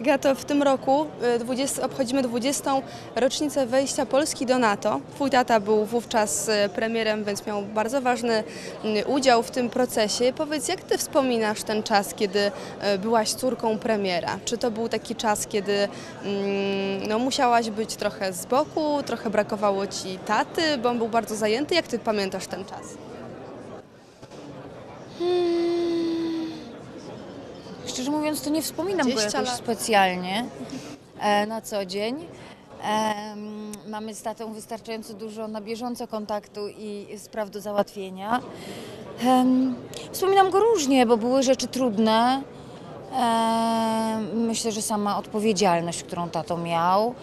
Gato, w tym roku y, 20, obchodzimy 20. rocznicę wejścia Polski do NATO. Twój tata był wówczas y, premierem, więc miał bardzo ważny udział w tym procesie. Powiedz, jak ty wspominasz ten czas, kiedy y, byłaś córką premiera? Czy to był taki czas, kiedy mm, no, musiałaś być trochę z boku, trochę brakowało ci taty, bo on był bardzo zajęty? Jak ty pamiętasz ten czas? Szczerze mówiąc, to nie wspominam go 20 jakoś lat. specjalnie e, na co dzień. Mamy z tatą wystarczająco dużo na bieżąco kontaktu i spraw do załatwienia. Wspominam go różnie, bo były rzeczy trudne. Myślę, że sama odpowiedzialność, którą tato miał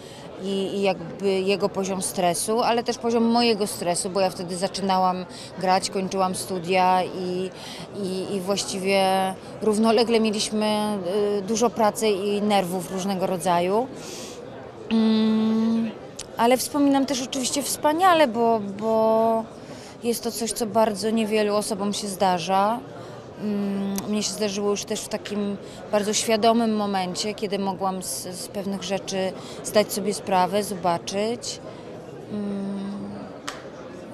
i, i jakby jego poziom stresu, ale też poziom mojego stresu, bo ja wtedy zaczynałam grać, kończyłam studia i, i, i właściwie równolegle mieliśmy y, dużo pracy i nerwów różnego rodzaju. Mm, ale wspominam też oczywiście wspaniale, bo, bo jest to coś, co bardzo niewielu osobom się zdarza. Mm, Mnie się zdarzyło już też w takim bardzo świadomym momencie, kiedy mogłam z, z pewnych rzeczy zdać sobie sprawę, zobaczyć. Mm,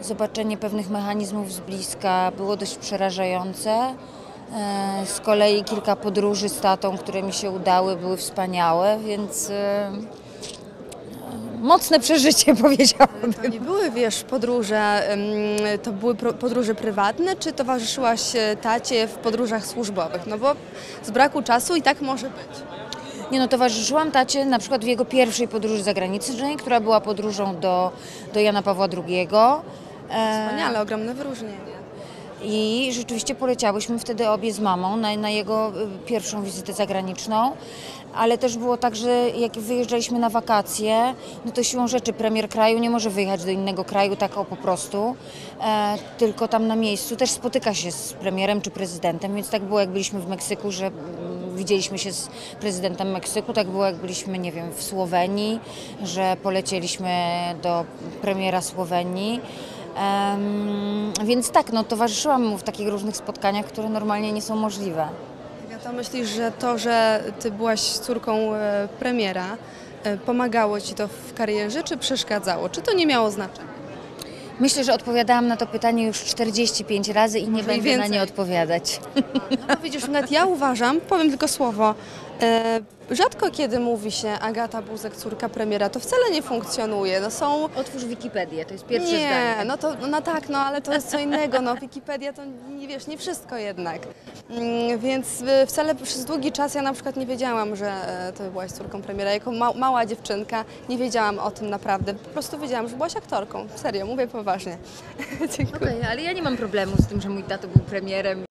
Zobaczenie pewnych mechanizmów z bliska było dość przerażające. E, Z kolei kilka podróży z tatą, które mi się udały, były wspaniałe, więc e, mocne przeżycie powiedziałabym. To nie były, wiesz, podróże, to były podróże prywatne, czy towarzyszyłaś e, tacie w podróżach służbowych? No bo z braku czasu i tak może być. Nie no, towarzyszyłam tacie na przykład w jego pierwszej podróży zagranicznej, która była podróżą do, do Jana Pawła II. E, Wspaniale, ogromne wyróżnienie. I rzeczywiście poleciałyśmy wtedy obie z mamą na, na jego y, pierwszą wizytę zagraniczną, ale też było tak, że jak wyjeżdżaliśmy na wakacje, no to siłą rzeczy premier kraju nie może wyjechać do innego kraju tak o po prostu, e, tylko tam na miejscu też spotyka się z premierem czy prezydentem, więc tak było jak byliśmy w Meksyku, że mm, widzieliśmy się z prezydentem Meksyku, tak było jak byliśmy, nie wiem, w Słowenii, że polecieliśmy do premiera Słowenii. Więc tak, no, towarzyszyłam mu w takich różnych spotkaniach, które normalnie nie są możliwe. Ja to myślisz, że to, że ty byłaś córką e, premiera, e, pomagało ci to w karierze, czy przeszkadzało? Czy to nie miało znaczenia? Myślę, że odpowiadałam na to pytanie już 45 razy i nie Może i będę na więcej. nie odpowiadać. No widzisz, nawet ja uważam, powiem tylko słowo, e, rzadko kiedy mówi się Agata Buzek, córka premiera, to wcale nie funkcjonuje. No są Otwórz Wikipedię, to jest nie, no to no tak, no ale to jest co innego. No Wikipedia to nie wiesz, nie wszystko jednak. Mm, Więc y, wcale przez długi czas ja na przykład nie wiedziałam, że e, ty byłaś córką premiera. Jako ma mała dziewczynka nie wiedziałam o tym naprawdę. Po prostu wiedziałam, że byłaś aktorką. Serio, mówię poważnie. Dziękuję. Okej, ale ja nie mam problemu z tym, że mój tato był premierem